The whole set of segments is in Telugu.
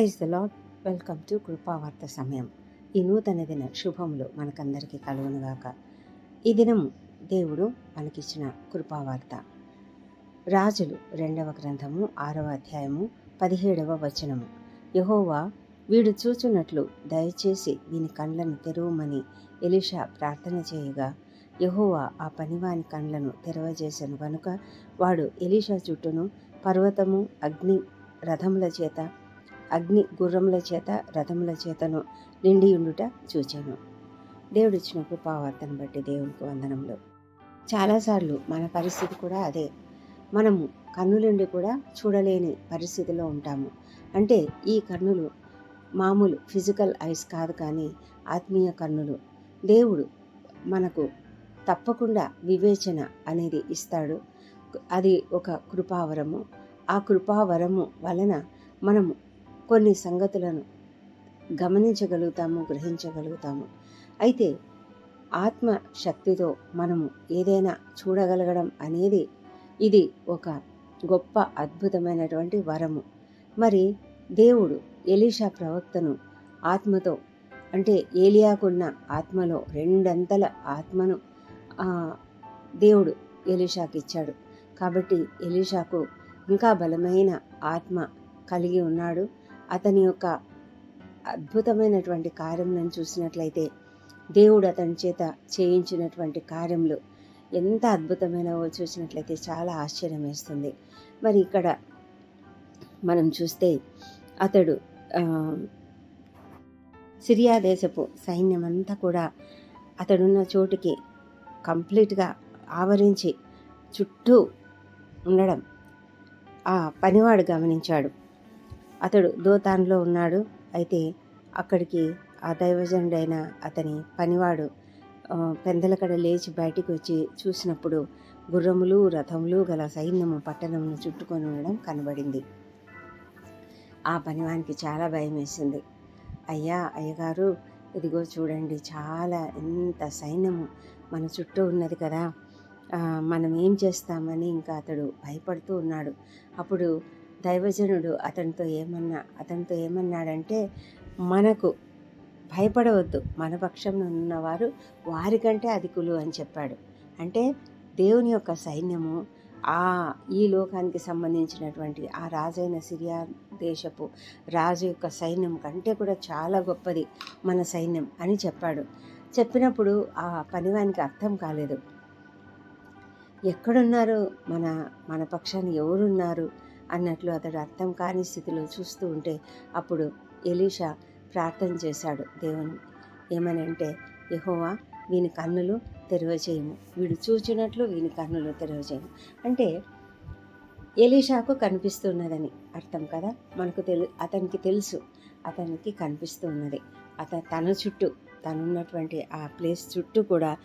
Praise the lord welcome to Kripavartha సమయం. ఈ నూతన దిన శుభములు మనకందరికీ కలుగునుగాక. ఈ దినం దేవుడు మనకిచ్చిన కృపావార్త రాజులు రెండవ గ్రంథము ఆరవ అధ్యాయము పదిహేడవ వచనము. యహోవా వీడు చూచున్నట్లు దయచేసి వీని కండ్లను తెరవమని ఎలిషా ప్రార్థన చేయగా యహోవా ఆ పనివాని కండ్లను తెరవజేశాను కనుక వాడు ఎలీషా చుట్టూను పర్వతము అగ్ని రథముల చేత అగ్ని గుర్రముల చేత రథముల చేతను నిండి ఉండుట చూచాను. దేవుడిచ్చిన కృపావార్తను బట్టి దేవునికి వందనములు. చాలాసార్లు మన పరిస్థితి కూడా అదే. మనము కన్నులుండి కూడా చూడలేని పరిస్థితిలో ఉంటాము. అంటే ఈ కన్నులు మామూలు ఫిజికల్ ఐస్ కాదు కానీ ఆత్మీయ కన్నులు. దేవుడు మనకు తప్పకుండా వివేచన అనేది ఇస్తాడు. అది ఒక కృపావరము. ఆ కృపావరము వలన మనము కొన్ని సంగతులను గమనించగలుగుతాము గ్రహించగలుగుతాము. అయితే ఆత్మ శక్తితో మనము ఏదైనా చూడగలగడం అనేది ఇది ఒక గొప్ప అద్భుతమైనటువంటి వరము. మరి దేవుడు ఎలీషా ప్రవక్తను ఆత్మతో అంటే ఏలియాకున్న ఆత్మలో రెండంతల ఆత్మను దేవుడు ఎలీషాకి ఇచ్చాడు కాబట్టి ఎలీషాకు ఇంకా బలమైన ఆత్మ కలిగి ఉన్నాడు. అతని యొక్క అద్భుతమైనటువంటి కార్యములను చూసినట్లయితే దేవుడు అతని చేత చేయించినటువంటి కార్యములు ఎంత అద్భుతమైనవో చూసినట్లయితే చాలా ఆశ్చర్యం వేస్తుంది. మరి ఇక్కడ మనం చూస్తే అతడు సిరియా దేశపు సైన్యం అంతా కూడా అతడున్న చోటుకి కంప్లీట్గా ఆవరించి చుట్టూ ఉండడం ఆ పనివాడు గమనించాడు. అతడు దోతాన్లో ఉన్నాడు. అయితే అక్కడికి ఆ దైవజనుడైన అతని పనివాడు పెందలకడ లేచి బయటికి వచ్చి చూసినప్పుడు గుర్రములు రథములు గల సైన్యము పట్టణమును చుట్టుకొని ఉండడం కనబడింది. ఆ పనివానికి చాలా భయం వేసింది అయ్యా అయ్యగారు ఇదిగో చూడండి చాలా ఎంత సైన్యము మన చుట్టూ ఉన్నది కదా. మనం ఏం చేస్తామని ఇంకా అతడు భయపడుతూ ఉన్నాడు. అప్పుడు దైవజనుడు అతనితో ఏమన్నా అతనితో ఏమన్నాడంటే మనకు భయపడవద్దు. మన పక్షంలో ఉన్నవారు వారికంటే అధికులు అని చెప్పాడు. అంటే దేవుని యొక్క సైన్యము ఆ ఈ లోకానికి సంబంధించినటువంటి ఆ రాజైన సిరియా దేశపు రాజు యొక్క సైన్యం కంటే కూడా చాలా గొప్పది మన సైన్యం అని చెప్పాడు. చెప్పినప్పుడు ఆ పనివానికి అర్థం కాలేదు. ఎక్కడున్నారు? మన మన పక్షాన్ని ఎవరున్నారు? అన్నట్లు అతడు అర్థం కాని స్థితిలో చూస్తూ ఉంటే అప్పుడు ఎలీషా ప్రార్థన చేశాడు దేవుని. ఏమని అంటే యహోవా వీని కన్నులు తెరవచేయము. వీడు చూచినట్లు వీని కన్నులు తెరవచేయము. అంటే ఎలీషాకు కనిపిస్తున్నదని అర్థం కదా? మనకు తెలు అతనికి తెలుసు. అతనికి కనిపిస్తున్నది. అతను తన చుట్టూ తనున్నటువంటి ఆ ప్లేస్ చుట్టూ కూడా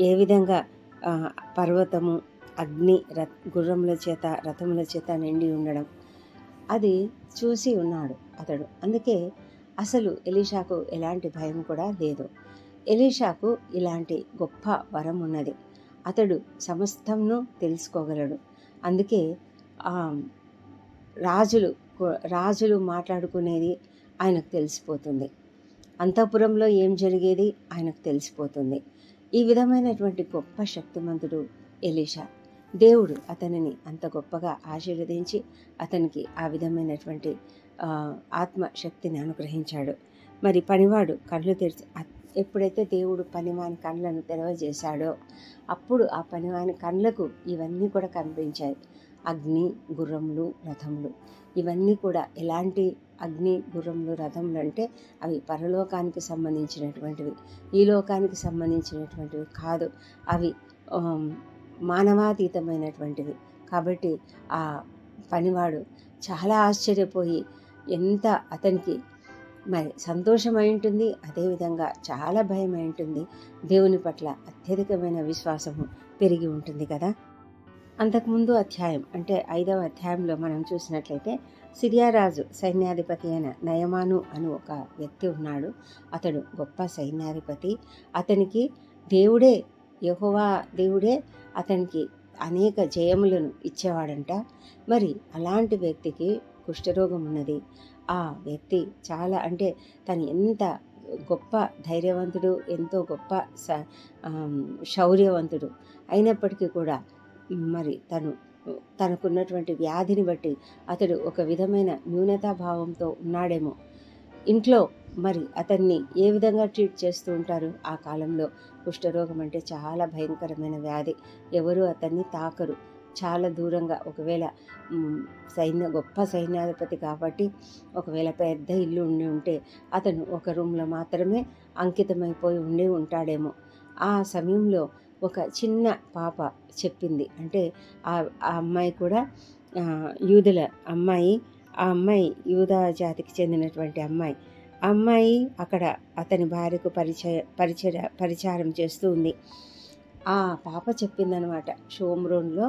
ఏ విధంగా పర్వతము అగ్ని రథ గుర్రముల చేత రథముల చేత నిండి ఉండడం. అది చూసి ఉన్నాడు అతడు. అందుకే అసలు ఎలీషాకు ఎలాంటి భయం కూడా లేదు. ఎలీషాకు ఇలాంటి గొప్ప వరం ఉన్నది. అతడు సమస్తంను తెలుసుకోగలడు. అందుకే రాజులు రాజులు మాట్లాడుకునేది ఆయనకు తెలిసిపోతుంది. అంతఃపురంలో ఏం జరిగేది ఆయనకు తెలిసిపోతుంది. ఈ విధమైనటువంటి గొప్ప శక్తిమంతుడు ఎలీషా. దేవుడు అతనిని అంత గొప్పగా ఆశీర్వదించి అతనికి ఆ విధమైనటువంటి ఆత్మశక్తిని అనుగ్రహించాడు. మరి పనివాడు కళ్ళు తెరిచి ఎప్పుడైతే దేవుడు పనివాని కళ్ళను తెరవజేశాడో అప్పుడు ఆ పనివాని కళ్ళకు ఇవన్నీ కూడా కనిపించాయి. అగ్ని గుర్రములు రథములు. ఇవన్నీ కూడా ఎలాంటి అగ్ని గుర్రములు రథములు అంటే అవి పరలోకానికి సంబంధించినటువంటివి. ఈ లోకానికి సంబంధించినటువంటివి కాదు. అవి మానవాతీతమైనటువంటివి. కాబట్టి ఆ పనివాడు చాలా ఆశ్చర్యపోయి ఎంత అతనికి మరి సంతోషమై ఉంటుంది అదేవిధంగా చాలా భయమై ఉంటుంది. దేవుని పట్ల అత్యధికమైన విశ్వాసము పెరిగి ఉంటుంది కదా. అంతకుముందు అధ్యాయం అంటే ఐదవ అధ్యాయంలో మనం చూసినట్లయితే సిరియారాజు సైన్యాధిపతి అయిన నయమాను అని ఒక వ్యక్తి ఉన్నాడు. అతడు గొప్ప సైన్యాధిపతి. అతనికి దేవుడే యహోవా దేవుడే అతనికి అనేక జయములను ఇచ్చేవాడంట. మరి అలాంటి వ్యక్తికి కుష్ఠరోగం ఉన్నది. ఆ వ్యక్తి చాలా అంటే తను ఎంత గొప్ప ధైర్యవంతుడు ఎంతో గొప్ప స శౌర్యవంతుడు అయినప్పటికీ కూడా మరి తను తనకున్నటువంటి వ్యాధిని బట్టి అతడు ఒక విధమైన న్యూనతాభావంతో ఉన్నాడేమో. ఇంట్లో మరి అతన్ని ఏ విధంగా ట్రీట్ చేస్తూ ఉంటారు ఆ కాలంలో? కుష్ఠరోగం అంటే చాలా భయంకరమైన వ్యాధి. ఎవరు అతన్ని తాకరు. చాలా దూరంగా ఒకవేళ సైన్య గొప్ప సైన్యాధిపతి కాబట్టి ఒకవేళ పెద్ద ఇల్లు ఉండి ఉంటే అతను ఒక రూమ్లో మాత్రమే అంకితమైపోయి ఉండి ఉంటాడేమో. ఆ సమయంలో ఒక చిన్న పాప చెప్పింది. అంటే ఆ ఆ అమ్మాయి కూడా యూదుల అమ్మాయి ఆ అమ్మాయి యూదా జాతికి చెందినటువంటి అమ్మాయి. అమ్మాయి అక్కడ అతని భార్యకు పరిచయ పరిచయ పరిచారం చేస్తూ ఉంది. ఆ పాప చెప్పిందనమాట షోమ్రోన్లో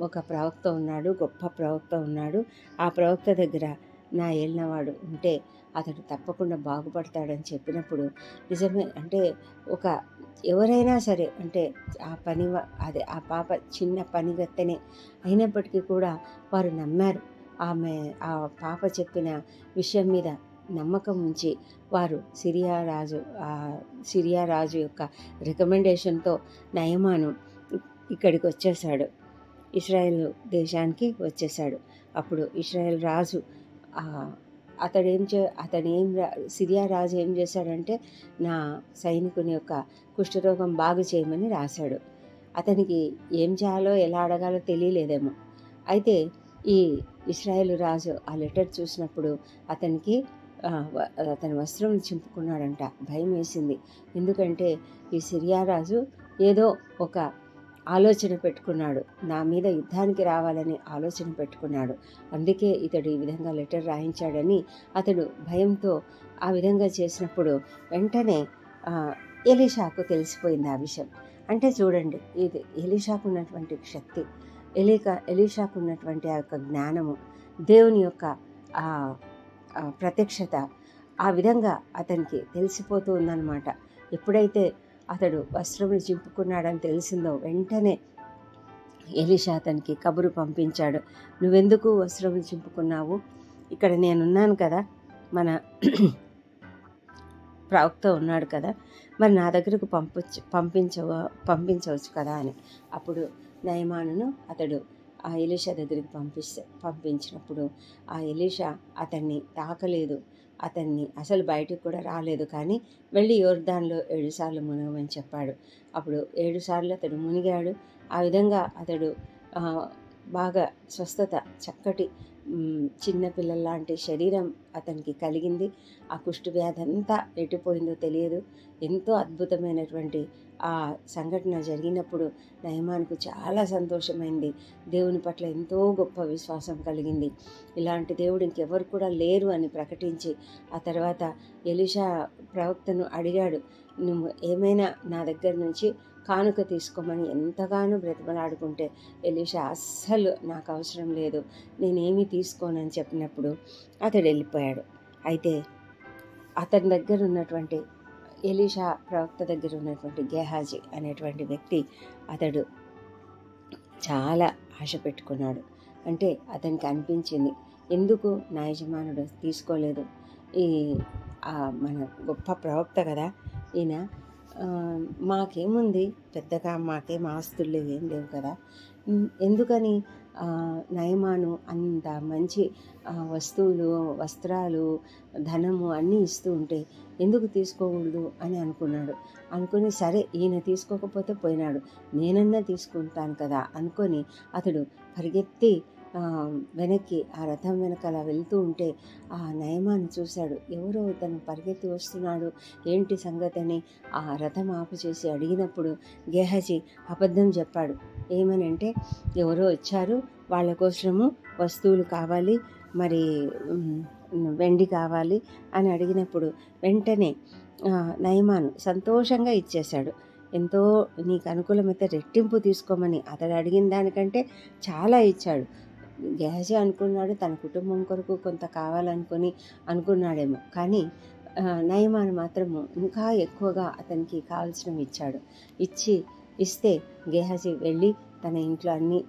ఒక ప్రవక్త ఉన్నాడు గొప్ప ప్రవక్త ఉన్నాడు. ఆ ప్రవక్త దగ్గర నా ఏలినవాడు ఉంటే అతడు తప్పకుండా బాగుపడతాడని చెప్పినప్పుడు నిజమే అంటే ఒక ఎవరైనా సరే అంటే ఆ పని అదే ఆ పాప చిన్న పనిగత్తనే అయినప్పటికీ కూడా వారు నమ్మారు. ఆమె ఆ పాప చెప్పిన విషయం మీద నమ్మకం ఉంచి వారు సిరియా రాజు సిరియా రాజు యొక్క రికమెండేషన్తో నయమాను ఇక్కడికి వచ్చేసాడు ఇస్రాయెల్ దేశానికి వచ్చేసాడు అప్పుడు ఇస్రాయెల్ రాజు అతడు అతడేం చే అతడు ఏం రా- సిరియా రాజు ఏం చేశాడంటే నా సైనికుని యొక్క కుష్ఠరోగం బాగు చేయమని రాశాడు. అతనికి ఏం చేయాలో ఎలా అడగాలో తెలియలేదేమో. అయితే ఈ ఇస్రాయేల్ రాజు ఆ లెటర్ చూసినప్పుడు అతనికి అతని వస్త్రం చింపుకున్నాడంట. భయం వేసింది. ఎందుకంటే ఈ సిరియా రాజు ఏదో ఒక ఆలోచన పెట్టుకున్నాడు. నా మీద యుద్ధానికి రావాలని ఆలోచన పెట్టుకున్నాడు. అందుకే ఇతడు ఈ విధంగా లెటర్ రాయించాడని అతడు భయంతో ఆ విధంగా చేసినప్పుడు వెంటనే ఎలీషాకు తెలిసిపోయింది ఆ విషయం. అంటే చూడండి ఇది ఎలీషాకు ఉన్నటువంటి శక్తి. ఎలీక ఎలీషాకు ఉన్నటువంటి ఆ యొక్క జ్ఞానము దేవుని యొక్క ప్రత్యక్షత ఆ విధంగా అతనికి తెలిసిపోతూ ఉందన్నమాట. ఎప్పుడైతే అతడు వస్త్రములు చింపుకున్నాడని తెలిసిందో వెంటనే ఎలీషా అతనికి కబురు పంపించాడు. నువ్వెందుకు వస్త్రములు చింపుకున్నావు? ఇక్కడ నేనున్నాను కదా మన ప్రవక్త ఉన్నాడు కదా మరి నా దగ్గరకు పంపించ పంపించవ పంపించవచ్చు కదా అని. అప్పుడు నయమానును అతడు ఆ ఎలీషా దగ్గరికి పంపిస్తే పంపించినప్పుడు ఆ ఎలీషా అతన్ని తాకలేదు. అతన్ని అసలు బయటకు కూడా రాలేదు. కానీ వెళ్ళి యోర్దాన్లో ఏడుసార్లు మునగమని చెప్పాడు. అప్పుడు ఏడుసార్లు అతడు మునిగాడు. ఆ విధంగా అతడు బాగా స్వస్థత చక్కటి చిన్నపిల్లల్లాంటి శరీరం అతనికి కలిగింది. ఆ కుష్టు వ్యాధి అంతా ఎటుపోయిందో తెలియదు. ఎంతో అద్భుతమైనటువంటి ఆ సంఘటన జరిగినప్పుడు నయమానికి చాలా సంతోషమైంది. దేవుని పట్ల ఎంతో గొప్ప విశ్వాసం కలిగింది. ఇలాంటి దేవుడు ఇంకెవరు కూడా లేరు అని ప్రకటించి ఆ తర్వాత ఎలిషా ప్రవక్తను అడిగాడు నువ్వు ఏమైనా నా దగ్గర నుంచి కానుక తీసుకోమని ఎంతగానో బ్రతిమలాడుకుంటే ఎలీషా అస్సలు నాకు అవసరం లేదు. నేనేమీ తీసుకోనని చెప్పినప్పుడు అతడు వెళ్ళిపోయాడు. అయితే అతని దగ్గర ఉన్నటువంటి ఎలీషా ప్రవక్త దగ్గర ఉన్నటువంటి గేహాజీ అనేటువంటి వ్యక్తి అతడు చాలా ఆశ పెట్టుకున్నాడు. అంటే అతనికి అనిపించింది ఎందుకు నా యజమానుడు తీసుకోలేదు? ఈ మన గొప్ప ప్రవక్త కదా ఈయన మాకేముంది? పెద్దగా మాకేం ఆస్తులు లేవు ఏం లేవు కదా. ఎందుకని? నయమాను అంత మంచి వస్తువులు వస్త్రాలు ధనము అన్నీ ఇస్తూ ఉంటే ఎందుకు తీసుకోకూడదు అని అనుకున్నాడు. అనుకుని సరే ఈయన తీసుకోకపోతే పోయినాడు. నేనన్నా తీసుకుంటాను కదా అనుకొని అతడు పరిగెత్తి వెనక్కి ఆ రథం వెనకాల వెళ్తూ ఉంటే ఆ నయమాన్ని చూశాడు. ఎవరో తను పరిగెత్తి వస్తున్నాడు. ఏంటి సంగతి అని ఆ రథం ఆపు చేసి అడిగినప్పుడు గేహజీ అబద్ధం చెప్పాడు. ఏమని అంటే ఎవరో వచ్చారు వాళ్ళ కోసము వస్తువులు కావాలి మరి వెండి కావాలి అని అడిగినప్పుడు వెంటనే నయమాను సంతోషంగా ఇచ్చేశాడు. ఎంతో నీకు అనుకూలమైతే రెట్టింపు తీసుకోమని అతడు అడిగిన దానికంటే చాలా ఇచ్చాడు. గేహజీ అనుకున్నాడు తన కుటుంబం కొరకు కొంత కావాలనుకొని అనుకున్నాడేమో. కానీ నయమాను మాత్రము ఇంకా ఎక్కువగా అతనికి కావాల్సినవి ఇచ్చాడు. ఇచ్చి ఇస్తే గేహజీ వెళ్ళి తన ఇంట్లో అన్నీ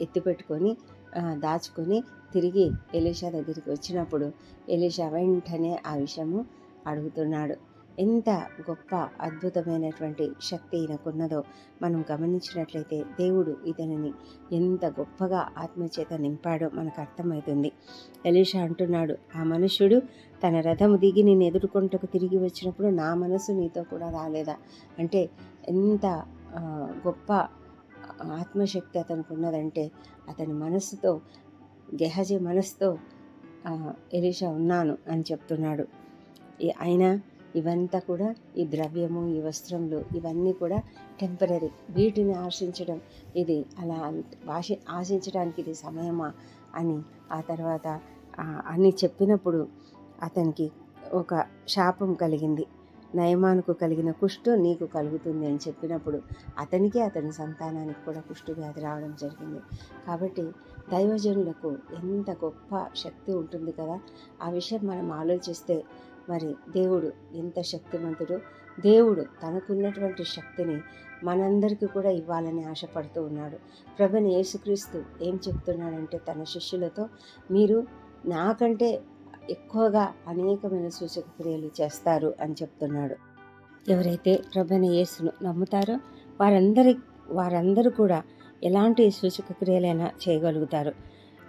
ఎత్తిపెట్టుకొని దాచుకొని తిరిగి ఎలీషా దగ్గరికి వచ్చినప్పుడు ఎలీషా వెంటనే ఆ విషయము అడుగుతున్నాడు. ఎంత గొప్ప అద్భుతమైనటువంటి శక్తి ఈయనకున్నదో మనం గమనించినట్లయితే దేవుడు ఇతనిని ఎంత గొప్పగా ఆత్మచేత నింపాడో మనకు అర్థమవుతుంది ఎలీషా అంటున్నాడు ఆ మనుషుడు తన రథము దిగి నేను ఎదుర్కొంటకు తిరిగి వచ్చినప్పుడు నా మనసు నీతో కూడా రాలేదా? అంటే ఎంత గొప్ప ఆత్మశక్తి అతనికి ఉన్నదంటే అతని మనస్సుతో గెహజీ మనసుతో ఎలీషా ఉన్నాను అని చెప్తున్నాడు. ఈ- ఇవంతా కూడా ఈ ద్రవ్యము ఈ వస్త్రములు ఇవన్నీ కూడా టెంపరీ వీటిని ఆశించడం ఇది అలా వాషి ఆశించడానికి ఇది సమయమా అని ఆ తర్వాత అని చెప్పినప్పుడు అతనికి ఒక శాపం కలిగింది. నయమానుకు కలిగిన కుష్టు నీకు కలుగుతుంది అని చెప్పినప్పుడు అతనికి అతని సంతానానికి కూడా కుష్టు వ్యాధి రావడం జరిగింది. కాబట్టి దైవజనులకు ఎంత గొప్ప శక్తి ఉంటుంది కదా! ఆ విషయం మనం ఆలోచిస్తే మరి దేవుడు ఎంత శక్తిమంతుడు. దేవుడు తనకున్నటువంటి శక్తిని మనందరికీ కూడా ఇవ్వాలని ఆశపడుతూ ఉన్నాడు. ప్రభుని యేసుక్రీస్తు ఏం చెప్తున్నాడంటే తన శిష్యులతో మీరు నాకంటే ఎక్కువగా అనేకమైన సూచక క్రియలు చేస్తారు అని చెప్తున్నాడు. ఎవరైతే ప్రభుని యేసును నమ్ముతారో వారందరి వారందరూ కూడా ఎలాంటి సూచక క్రియలైనా చేయగలుగుతారు.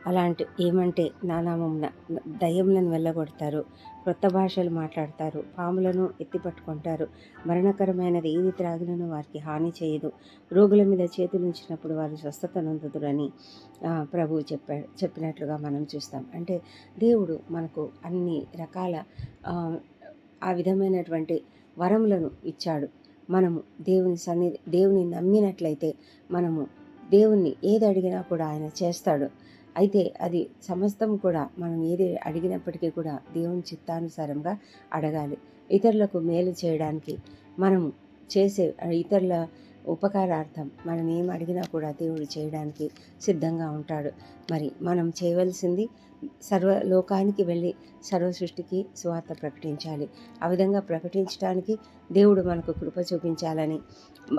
అలాంటి ఏమంటే నానామమున దయ్యములను వెళ్ళగొడతారు క్రొత్త భాషలు మాట్లాడతారు పాములను ఎత్తిపట్టుకుంటారు మరణకరమైనది ఏది త్రాగినను వారికి హాని చేయదు. రోగుల మీద చేతులు ఉంచినప్పుడు వారు స్వస్థత నొందుదురని ప్రభువు చెప్పాడు చెప్పినట్లుగా మనం చూస్తాం. అంటే దేవుడు మనకు అన్ని రకాల ఆ, విధమైనటువంటి వరములను ఇచ్చాడు. మనము దేవుని సన్ని దేవుని నమ్మినట్లయితే మనము దేవుణ్ణి ఏది అడిగినా కూడా ఆయన చేస్తాడు. అయితే అది సమస్తం కూడా మనం ఏది అడిగినప్పటికీ కూడా దేవుని చిత్తానుసారంగా అడగాలి. ఇతరులకు మేలు చేయడానికి మనం చేసే ఇతరుల ఉపకారార్థం మనం ఏం అడిగినా కూడా దేవుడు చేయడానికి సిద్ధంగా ఉంటాడు. మరి మనం చేయవలసింది సర్వ లోకానికి వెళ్ళి సర్వ సృష్టికి సువార్త ప్రకటించాలి. ఆ విధంగా ప్రకటించడానికి దేవుడు మనకు కృప చూపించాలని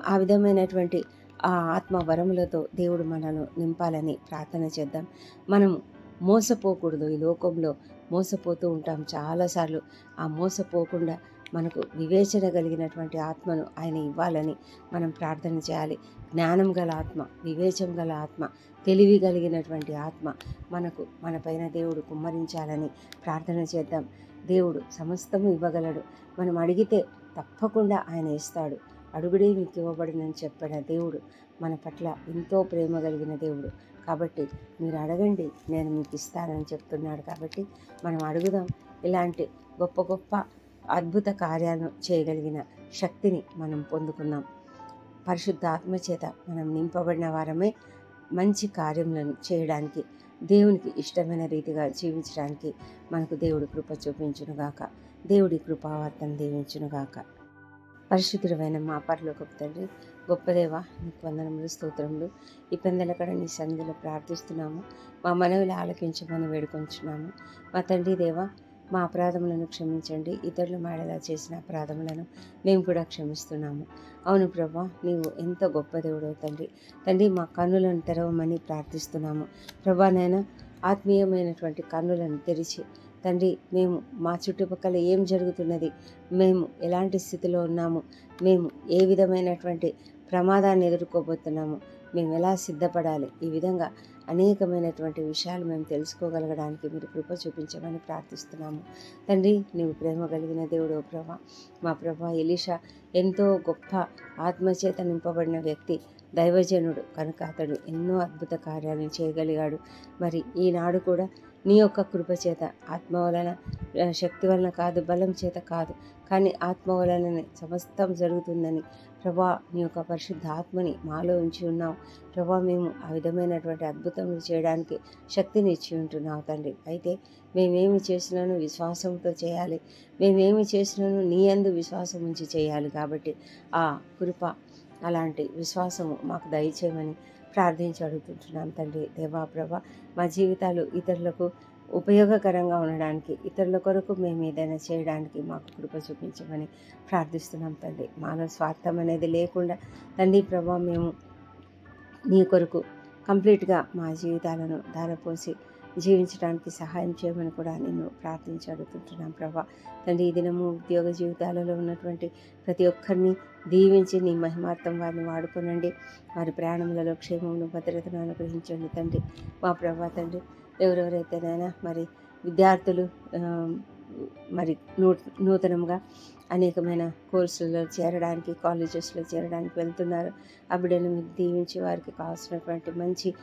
ఆ విధమైనటువంటి ఆ ఆత్మ వరములతో దేవుడు మనను నింపాలని ప్రార్థన చేద్దాం. మనం మోసపోకూడదు. ఈ లోకంలో మోసపోతూ ఉంటాం చాలాసార్లు. ఆ మోసపోకుండా మనకు వివేచన కలిగినటువంటి ఆత్మను ఆయన ఇవ్వాలని మనం ప్రార్థన చేయాలి. జ్ఞానం గల ఆత్మ వివేచం గల ఆత్మ తెలివి కలిగినటువంటి ఆత్మ మనకు మన పైన దేవుడు కుమ్మరించాలని ప్రార్థన చేద్దాం. దేవుడు సమస్తము ఇవ్వగలడు. మనం అడిగితే తప్పకుండా ఆయన ఇస్తాడు. అడుగుడే మీకు ఇవ్వబడినని చెప్పిన దేవుడు మన పట్ల ఎంతో ప్రేమ కలిగిన దేవుడు. కాబట్టి మీరు అడగండి నేను మీకు ఇస్తానని చెప్తున్నాడు కాబట్టి మనం అడుగుదాం. ఇలాంటి గొప్ప గొప్ప అద్భుత కార్యాలను చేయగలిగిన శక్తిని మనం పొందుకున్నాం పరిశుద్ధ ఆత్మ చేత మనం నింపబడిన వారమే మంచి కార్యములను చేయడానికి దేవునికి ఇష్టమైన రీతిగా జీవించడానికి మనకు దేవుడు కృప చూపించునుగాక. దేవుడి కృపావర్తను దీవించునుగాక. పరిశుద్ధుడమైన మా పరలోకపు తండ్రి గొప్పదేవ నీకు వందనములు స్తోత్రములు. ఈ పెందలకడ నీ సన్నిధిలో ప్రార్థిస్తున్నాము. మా మనవులు ఆలకించమని వేడుకొంచున్నాము. మా తండ్రి దేవ మా అపరాధములను క్షమించండి. ఇతరులు మాడేలా చేసిన అపరాధములను మేము కూడా క్షమిస్తున్నాము. అవును ప్రభా నీవు ఎంత గొప్ప దేవుడో తండ్రి. తండ్రి మా కన్నులను తెరవమని ప్రార్థిస్తున్నాము. ప్రభా నాయన ఆత్మీయమైనటువంటి కన్నులను తెరిచి తండ్రి మేము మా చుట్టుపక్కల ఏం జరుగుతున్నది? మేము ఎలాంటి స్థితిలో ఉన్నాము? మేము ఏ విధమైనటువంటి ప్రమాదాన్ని ఎదుర్కోబోతున్నాము? మేము ఎలా సిద్ధపడాలి? ఈ విధంగా అనేకమైనటువంటి విషయాలు మేము తెలుసుకోగలగడానికి మీరు కృప చూపించమని ప్రార్థిస్తున్నాము. తండ్రి నీవు ప్రేమ కలిగిన దేవుడు ఓ ప్రభా. మా ప్రభా ఎలీషా ఎంతో గొప్ప ఆత్మచేత నింపబడిన వ్యక్తి దైవజనుడు. కనుక అతడు ఎన్నో అద్భుత కార్యాలను చేయగలిగాడు. మరి ఈనాడు కూడా నీ యొక్క కృప చేత ఆత్మ వలన శక్తి వలన కాదు బలం చేత కాదు. కానీ ఆత్మ వలననే సమస్తం జరుగుతుందని ప్రభా నీ యొక్క పరిశుద్ధ ఆత్మని మాలో ఉంచి ఉన్నావు. ప్రభా మేము ఆ విధమైనటువంటి అద్భుతములు చేయడానికి శక్తిని ఇచ్చి ఉంటున్నావు తండ్రి. అయితే మేమేమి చేసినాను విశ్వాసంతో చేయాలి. మేమేమి చేసినాను నీ అందు విశ్వాసం ఉంచి చేయాలి. కాబట్టి ఆ కృప అలాంటి విశ్వాసము మాకు దయచేయమని ప్రార్థించి అడుగుతుంటున్నాం తండ్రి. దేవా ప్రభ మా జీవితాలు ఇతరులకు ఉపయోగకరంగా ఉండడానికి ఇతరుల కొరకు మేము ఏదైనా చేయడానికి మాకు కృప చూపించమని ప్రార్థిస్తున్నాం తండ్రి. మానవ స్వార్థం అనేది లేకుండా తండ్రి ప్రభా మేము నీ కొరకు కంప్లీట్గా మా జీవితాలను ధారపోసి జీవించడానికి సహాయం చేయమని కూడా నేను ప్రార్థించి అడుగుతుంటున్నాను ప్రభా. తండ్రి ఈ దినము ఉద్యోగ జీవితాలలో ఉన్నటువంటి ప్రతి ఒక్కరిని దీవించి నీ మహిమార్థం వారిని వాడుకునండి. వారి ప్రయాణములలో క్షేమమును భద్రతను అనుగ్రహించండి తండ్రి. మా ప్రభా తండ్రి ఎవరెవరైతేనైనా మరి విద్యార్థులు మరి నూ నూతనంగా అనేకమైన కోర్సులలో చేరడానికి కాలేజెస్లో చేరడానికి వెళ్తున్నారు. ఆ బిడ్డను మీరు దీవించి వారికి కావాల్సినటువంటి మంచి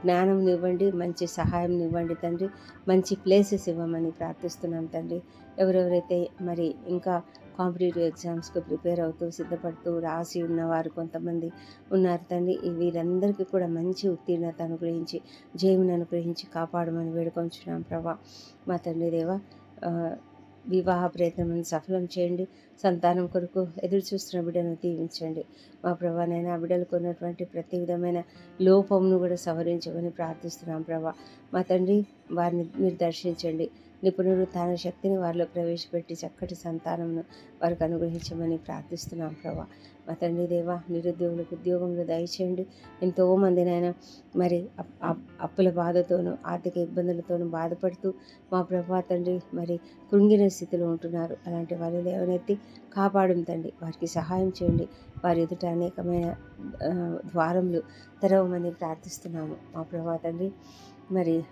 జ్ఞానం ఇవ్వండి మంచి సహాయం ఇవ్వండి తండ్రి. మంచి ప్లేసెస్ ఇవ్వమని ప్రార్థిస్తున్నాం తండ్రి. ఎవరెవరైతే మరి ఇంకా కాంపిటేటివ్ ఎగ్జామ్స్కి ప్రిపేర్ అవుతూ సిద్ధపడుతూ రాసి ఉన్నవారు కొంతమంది ఉన్నారు తండ్రి. వీరందరికీ కూడా మంచి ఉత్తీర్ణత అనుగ్రహించి జయమును అనుగ్రహించి కాపాడమని వేడుకొంచున్నాం ప్రభా. మా తండ్రి దేవ వివాహ ప్రయత్నం సఫలం చేయండి. సంతానం కొరకు ఎదురు చూస్తున్న బిడ్డను దీవించండి. మా ప్రభా ఆ బిడ్డలకు ఉన్నటువంటి ప్రతి విధమైన లోపంను కూడా సవరించమని ప్రార్థిస్తున్నాం ప్రభా. మా తండ్రి వారిని మీరు దర్శించండి. నిపుణులు తన శక్తిని వారిలో ప్రవేశపెట్టి చక్కటి సంతానమును వారికి అనుగ్రహించమని ప్రార్థిస్తున్నాం ప్రభా. మా తండ్రి దేవా నిరుద్యోగులకు ఉద్యోగంలో దయచేయండి. ఎంతో మందినైనా మరి అప్- అప్- అప్పుల బాధతోనూ ఆర్థిక ఇబ్బందులతోనూ బాధపడుతూ మా ప్రభా తండ్రి మరి కృంగిన స్థితిలో ఉంటున్నారు. అలాంటి వారి లేవనెత్తి కాపాడుం తండ్రి. వారికి సహాయం చేయండి. వారి ఎదుట అనేకమైన ద్వారములు తెరవమని ప్రార్థిస్తున్నాము. మా ప్రభా తండ్రి మరి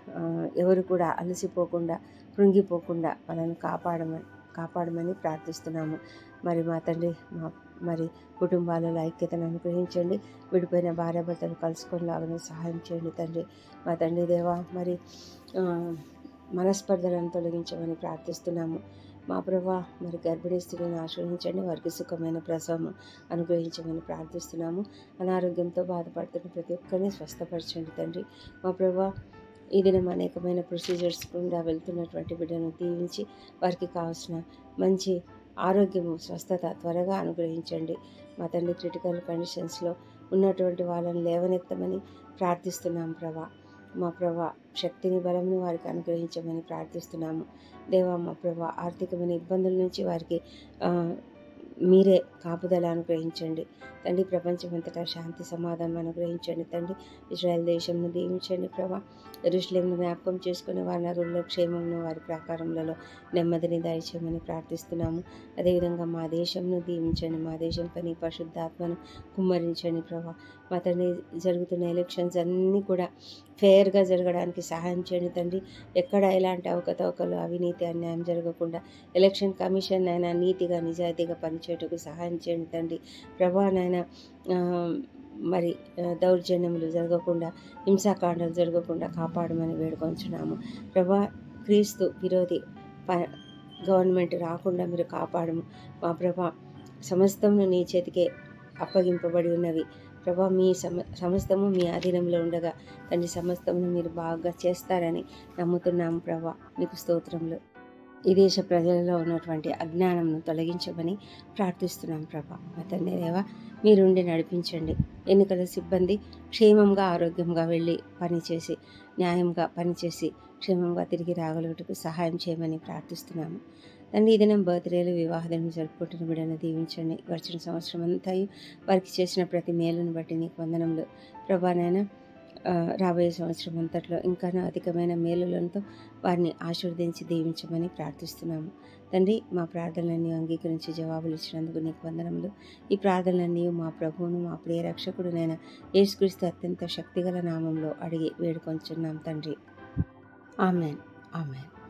ఎవరు కూడా అలసిపోకుండా కృంగిపోకుండా మనల్ని కాపాడమని కాపాడమని ప్రార్థిస్తున్నాము. మరి మా తండ్రి మా మరి కుటుంబాలలో ఐక్యతను అనుగ్రహించండి. విడిపోయిన భార్యాభర్తలు కలుసుకునేలాగానే సహాయం చేయండి తండ్రి. మా తండ్రి దేవా మరి మనస్పర్ధలను తొలగించమని ప్రార్థిస్తున్నాము. మా ప్రభా మరి గర్భిణీ స్త్రీలను ఆశ్రయించండి. వారికి సుఖమైన ప్రసవం అనుగ్రహించమని ప్రార్థిస్తున్నాము. అనారోగ్యంతో బాధపడుతున్న ప్రతి ఒక్కరిని స్వస్థపరచండి తండ్రి. మా ప్రభా ఈ దినం అనేకమైన ప్రొసీజర్స్ గుండా వెళ్తున్నటువంటి బిడ్డను దీవించి వారికి కావాల్సిన మంచి ఆరోగ్యము స్వస్థత త్వరగా అనుగ్రహించండి. మా తండ్రి క్రిటికల్ కండిషన్స్లో ఉన్నటువంటి వాళ్ళని లేవనెత్తమని ప్రార్థిస్తున్నాం ప్రభా. మా ప్రభా శక్తిని బలంని వారికి అనుగ్రహించమని ప్రార్థిస్తున్నాము. దేవా మా ప్రభా ఆర్థికమైన ఇబ్బందుల నుంచి వారికి మీరే కాపుదల అనుగ్రహించండి. తండ్రి ప్రపంచమంతటా శాంతి సమాధానం అనుగ్రహించండి. తండ్రి ఇజ్రాయెల్ దేశంను దీవించండి ప్రభా. ఋషులను జ్ఞాపకం చేసుకుని వారి నరుల్లో క్షేమమును వారి ప్రాకారములలో నెమ్మదిని దయచేయమని ప్రార్థిస్తున్నాము. అదేవిధంగా మా దేశంను దీవించండి. మా దేశం పని పరిశుద్ధాత్మను కుమ్మరించండి ప్రభా. మా తండ్రి జరుగుతున్న ఎలక్షన్స్ అన్నీ కూడా ఫెయిర్గా జరగడానికి సహాయం చేయండి తండ్రి. ఎక్కడ ఎలాంటి అవకతవకలు అవినీతి అన్యాయం జరగకుండా ఎలక్షన్ కమిషన్ అయినా నీతిగా నిజాయితీగా పనిచేయటకు సహాయం చేయండి తండ్రి. ప్రభా మరి దౌర్జన్యములు జరగకుండా హింసాకాండాలు జరగకుండా కాపాడమని వేడుకొంచున్నాము. ప్రభా క్రీస్తు విరోధి ప గవర్నమెంట్ రాకుండా మీరు కాపాడము. మా ప్రభా సమస్తమును నీ చేతికే అప్పగింపబడి ఉన్నవి. ప్రభా మీ సమ సమస్తము మీ ఆధీనంలో ఉండగా తండ్రి సమస్తమును మీరు బాగా చేస్తారని నమ్ముతున్నాము ప్రభా మీకు స్తోత్రములు. ఈ దేశ ప్రజలలో ఉన్నటువంటి అజ్ఞానంను తొలగించమని ప్రార్థిస్తున్నాం ప్రభా. మా తండ్రి దేవా మీరుండి నడిపించండి. ఎన్నికల సిబ్బంది క్షేమంగా ఆరోగ్యంగా వెళ్ళి పనిచేసి న్యాయంగా పనిచేసి క్షేమంగా తిరిగి రాగలుగుటకు సహాయం చేయమని ప్రార్థిస్తున్నాము. తండ్రి ఈ దినం బర్త్డేలు వివాహదినం జరుపుకుంటున్న బిడ్డను దీవించండి. గడిచిన సంవత్సరం అంతా వారికి చేసిన ప్రతి మేలును బట్టి నీకు వందనములు. ప్రభానైనా రాబోయే సంవత్సరం అంతట్లో ఇంకా అధికమైన మేలులతో వారిని ఆశీర్వదించి దీవించమని ప్రార్థిస్తున్నాము. తండ్రి మా ప్రార్థనలన్నీ అంగీకరించి జవాబులు ఇచ్చినందుకు నీకు వందనములు. ఈ ప్రార్థనలన్నీ మా ప్రభువును మా ప్రియ రక్షకుడునైన యేసుక్రీస్తు అత్యంత శక్తిగల నామంలో అడిగి వేడుకొంచున్నాం తండ్రి. ఆమెన్. ఆమెన్.